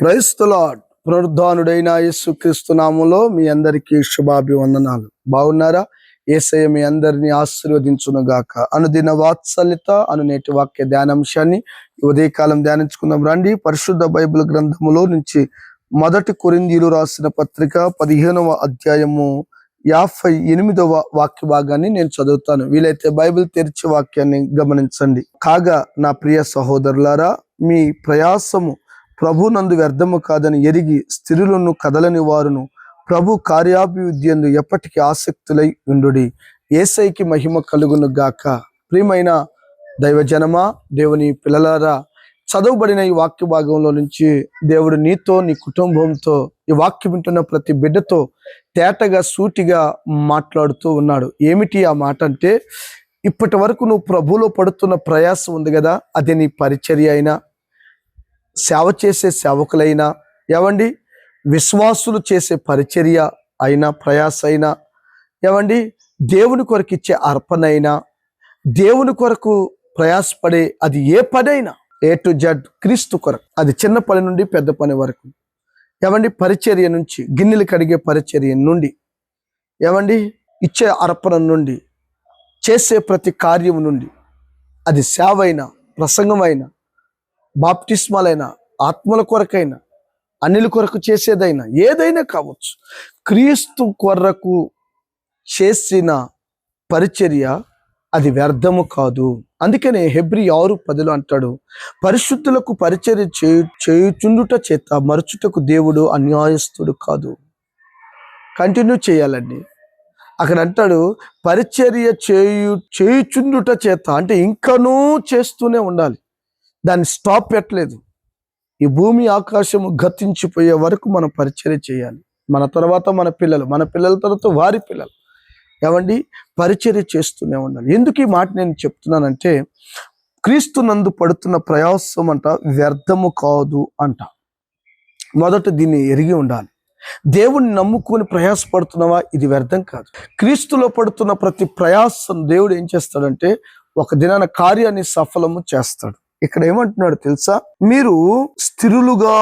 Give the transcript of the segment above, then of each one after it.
క్రైస్తలాడ్ పునరుద్ధానుడైన యేసుక్రీస్తు నామంలో మీ అందరికీ శుభాభివందనాలు. బాగున్నారా? ఏసయ మీ అందరిని ఆశీర్వదించునుగాక. అనుదిన వాత్సల్యత అనునేటి వాక్య ధ్యానాంశాన్ని ఉదయకాలం ధ్యానించుకుందాం. రండి పరిశుద్ధ బైబిల్ గ్రంథములో నుంచి మొదటి కొరిందీలు రాసిన పత్రిక పదిహేనవ అధ్యాయము యాభై ఎనిమిదవ వాక్య భాగాన్ని నేను చదువుతాను. వీలైతే బైబిల్ తెరిచి వాక్యాన్ని గమనించండి. కాగా నా ప్రియ సహోదరులారా మీ ప్రయాసము ప్రభునందు వ్యర్థము కాదని ఎరిగి స్థిరులను కదలని వారును ప్రభు కార్యాభివృద్ధి ఎందు ఎప్పటికీ ఆసక్తులై ఉండుడి. ఏసైకి మహిమ కలుగును గాక. ప్రియమైన దైవజనమా దేవుని పిల్లలారా చదవబడిన ఈ వాక్య భాగంలో నుంచి దేవుడు నీతో నీ కుటుంబంతో ఈ వాక్యం వింటున్న ప్రతి బిడ్డతో తేటగా సూటిగా మాట్లాడుతూ ఉన్నాడు. ఏమిటి ఆ మాట అంటే ఇప్పటి వరకు నువ్వు ప్రభులో పడుతున్న ప్రయాసం ఉంది కదా అది నీ పరిచర్య అయినా సేవ చేసే సేవకులైనా ఏమండి విశ్వాసులు చేసే పరిచర్య అయినా ప్రయాస అయినా ఏమండి దేవుని కొరకు ఇచ్చే అర్పణ అయినా దేవుని కొరకు ప్రయాసపడే అది ఏ పనైనా ఏ టు జడ్ క్రీస్తు కొరకు అది చిన్న పని నుండి పెద్ద పని వరకు. ఏమండి పరిచర్య నుంచి గిన్నెలు కడిగే పరిచర్య నుండి ఏమండి ఇచ్చే అర్పణ నుండి చేసే ప్రతి కార్యం నుండి అది సేవ అయినా ప్రసంగమైనా బాప్టిస్మాలైనా ఆత్మల కొరకైనా అన్నిల కొరకు చేసేదైనా ఏదైనా కావచ్చు. క్రీస్తు కొరకు చేసిన పరిచర్య అది వ్యర్థము కాదు. అందుకనే హెబ్రి ఆరు పదిలో అంటాడు పరిశుద్ధులకు పరిచర్య చేయు చేయుచుండుట చేత మరుచుటకు దేవుడు అన్యాయస్తుడు కాదు. కంటిన్యూ చేయాలండి. అక్కడ అంటాడు పరిచర్య చేయు చేయుచుండుట చేత అంటే ఇంకనూ చేస్తూనే ఉండాలి. దాన్ని స్టాప్ పెట్టలేదు. ఈ భూమి ఆకాశము గతించిపోయే వరకు మనం పరిచర్య చేయాలి. మన తర్వాత మన పిల్లలు మన పిల్లల తర్వాత వారి పిల్లలు. ఏమండి? పరిచర్య చేస్తూనే ఉండాలి. ఎందుకు ఈ మాట నేను చెప్తున్నానంటే క్రీస్తు నందు పడుతున్న ప్రయాసం అంట వ్యర్థము కాదు అంట. మొదట దీన్ని ఎరిగి ఉండాలి. దేవుణ్ణి నమ్ముకొని ప్రయాసపడుతున్నావా? ఇది వ్యర్థం కాదు. క్రీస్తులో పడుతున్న ప్రతి ప్రయాసం దేవుడు ఏం చేస్తాడంటే ఒక దినాన కార్యాన్ని సఫలము చేస్తాడు. ఇక్కడ ఏమంటున్నాడు తెలుసా? మీరు స్థిరులుగా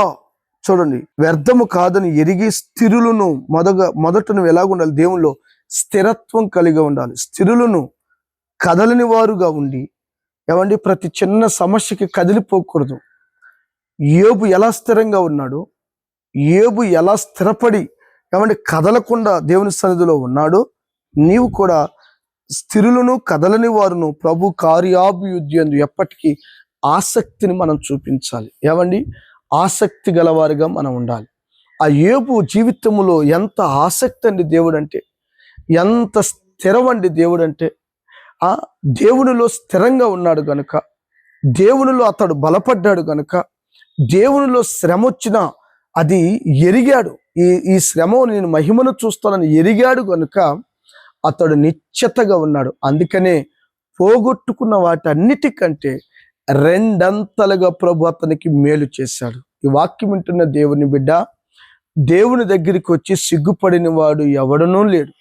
చూడండి వ్యర్థము కాదని ఎరిగి స్థిరులను మొదగ మొదట నువ్వు ఎలాగుండాలి దేవుల్లో స్థిరత్వం కలిగి ఉండాలి. స్థిరులను కదలని వారుగా ఉండి ఏమండి? ప్రతి చిన్న సమస్యకి కదిలిపోకూడదు. ఏబు ఎలా స్థిరంగా ఉన్నాడు? ఏబు ఎలా స్థిరపడి ఏమంటే కదలకుండా దేవుని సన్నిధిలో ఉన్నాడు. నీవు కూడా స్థిరులను కదలని వారును ప్రభు కార్యాభివృద్ధి అందు ఎప్పటికీ ఆసక్తిని మనం చూపించాలి. ఏమండి? ఆసక్తి గలవారిగా మనం ఉండాలి. ఆ ఏపు జీవితంలో ఎంత ఆసక్తి అండి దేవుడు అంటే ఎంత స్థిరమండి దేవుడు అంటే ఆ దేవునిలో స్థిరంగా ఉన్నాడు గనుక దేవునిలో అతడు బలపడ్డాడు గనుక దేవునిలో శ్రమ వచ్చినా అది ఎరిగాడు. ఈ ఈ శ్రమ నేను మహిమను చూస్తానని ఎరిగాడు గనుక అతడు నిశ్చతగా ఉన్నాడు. అందుకనే పోగొట్టుకున్న వాటన్నిటికంటే రెండంతలుగా ప్రభు అతనికి మేలు చేశాడు. ఈ వాక్యం వింటున్న దేవుని బిడ్డ దేవుని దగ్గరికి వచ్చి సిగ్గుపడిన వాడు ఎవడనూ లేడు.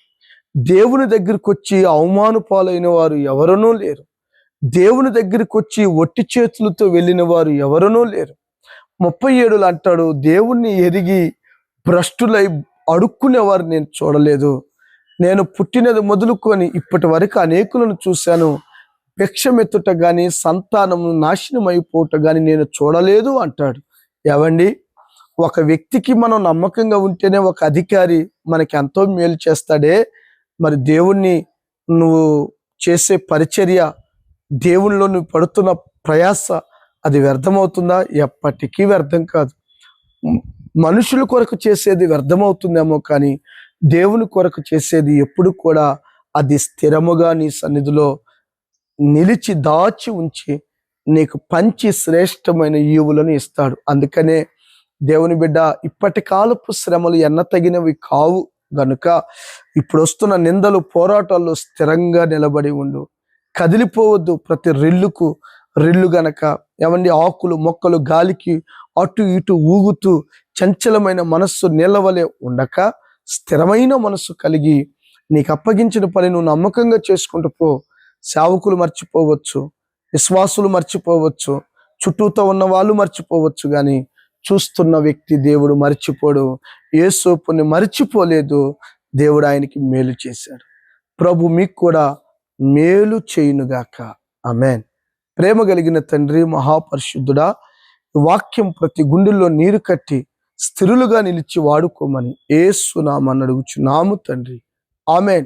దేవుని దగ్గరికి వచ్చి అవమాన పాలైన వారు ఎవరనూ లేరు. దేవుని దగ్గరికి వచ్చి ఒట్టి చేతులతో వెళ్ళిన వారు ఎవరనూ లేరు. ముప్పై ఏడులు అంటాడు దేవుణ్ణి ఎరిగి భ్రష్టులై అడుక్కునేవారు నేను చూడలేదు. నేను పుట్టినది మొదలుకొని ఇప్పటి వరకు అనేకులను చూశాను. భిక్షమెత్తుట గాని సంతానము నాశనం అయిపోట గాని నేను చూడలేదు అంటాడు. ఏవండి ఒక వ్యక్తికి మనం నమ్మకంగా ఉంటేనే ఒక అధికారి మనకి ఎంతో మేలు చేస్తాడే. మరి దేవుణ్ణి నువ్వు చేసే పరిచర్య దేవుణ్ణిలో నువ్వు పడుతున్న ప్రయాస అది వ్యర్థమవుతుందా? ఎప్పటికీ వ్యర్థం కాదు. మనుషుల కొరకు చేసేది వ్యర్థమవుతుందేమో కానీ దేవుని కొరకు చేసేది ఎప్పుడు కూడా అది స్థిరముగా నీ సన్నిధిలో నిలిచి దాచి ఉంచి నీకు పంచి శ్రేష్టమైన ఈవులను ఇస్తాడు. అందుకనే దేవుని బిడ్డ ఇప్పటి కాలపు శ్రమలు ఎన్న తగినవి కావు గనుక ఇప్పుడు వస్తున్న నిందలు పోరాటాల్లో స్థిరంగా నిలబడి ఉండు. కదిలిపోవద్దు ప్రతి రెల్లుకు. రెల్లు గనక ఏమండి ఆకులు మొక్కలు గాలికి అటు ఇటు ఊగుతూ చంచలమైన మనస్సు నిలవలే ఉండక స్థిరమైన మనస్సు కలిగి నీకు అప్పగించిన పని నువ్వు నమ్మకంగా చేసుకుంటూ పో. సేవకులు మర్చిపోవచ్చు విశ్వాసులు మర్చిపోవచ్చు చుట్టూతో ఉన్న వాళ్ళు మర్చిపోవచ్చు కానీ చూస్తున్న వ్యక్తి దేవుడు మర్చిపోడు యేసోపుని మర్చిపోలేదు దేవుడు ఆయనకి మేలు చేశాడు. ప్రభు మీకు కూడా మేలు చేయునుగాక ఆమెన్. ప్రేమ కలిగిన తండ్రి మహాపరిశుద్ధుడా వాక్యం ప్రతి గుండెల్లో నీరు కట్టి స్థిరులుగా నిలిచి వాడుకోమని ఏసునామని అడుగుచున్నాము తండ్రి. Amen.